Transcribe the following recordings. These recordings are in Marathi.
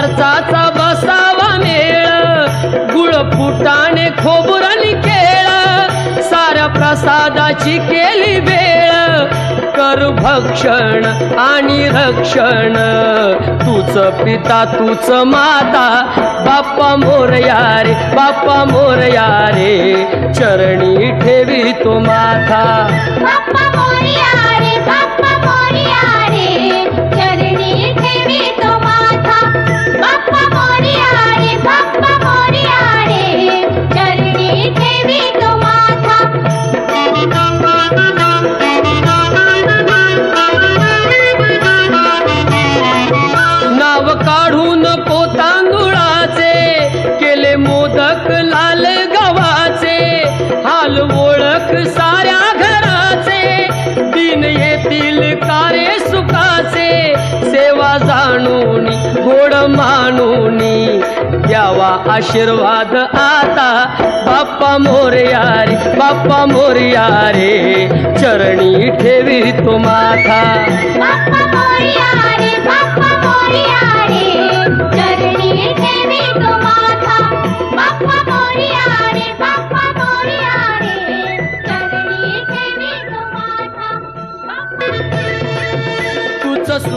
खर्चाचा बसावा मेळ गुळ फुटाने खोबरणी केळ साऱ्या प्रसादाची केली वेळ. कर भक्षण आणि रक्षण तूच पिता तूच माता. बाप्पा मोरया रे बाप्पा मोरया रे चरणी ठेवी तो माथा. काढून काढू केले मोदक लाल गव्हाचे हाल ओळख साऱ्या घराचे दिन येतील कारे सुखाचे सेवा जाणून गोड मानून द्यावा आशीर्वाद आता. बाप्पा मोरया रे बाप्पा मोरया रे चरणी ठेवी तो माथा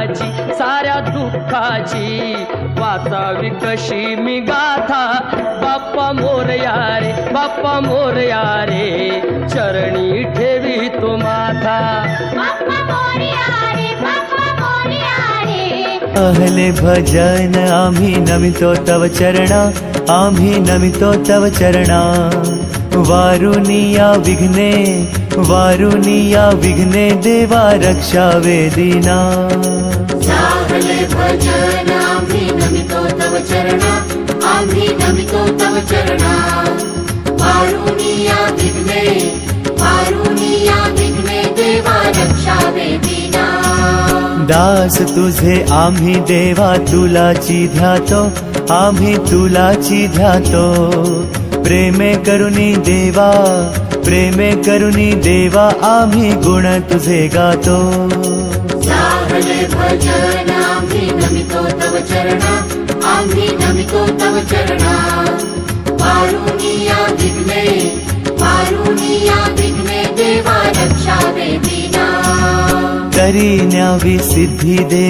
वर्षाची साऱ्या दुःखाची वाचावी कशी मी गाथा. बाप्पा मोरया रे बाप्पा मोरया रे चरणी ठेवी तो माथा. बाप्पा मोरया रे बाप्पा मोरया रे अहले भजन आम्ही नमितो तव चरणा. ि तव चरणा। वारुणीया विघ्ने वारुणीया विघ्ने देवा रक्षा वेदिना। चरणा, तव चरणा, वारुणीया विघ्ने दास तुझे आम्ही देवा तुलाची ध्यातो आम्ही तुलाची ध्यातो. प्रेमे करुणी देवा प्रेमे करुणी देवा आम्ही गुण तुझे गातो. भजन चरणा करी न्यावी सिद्धी दे.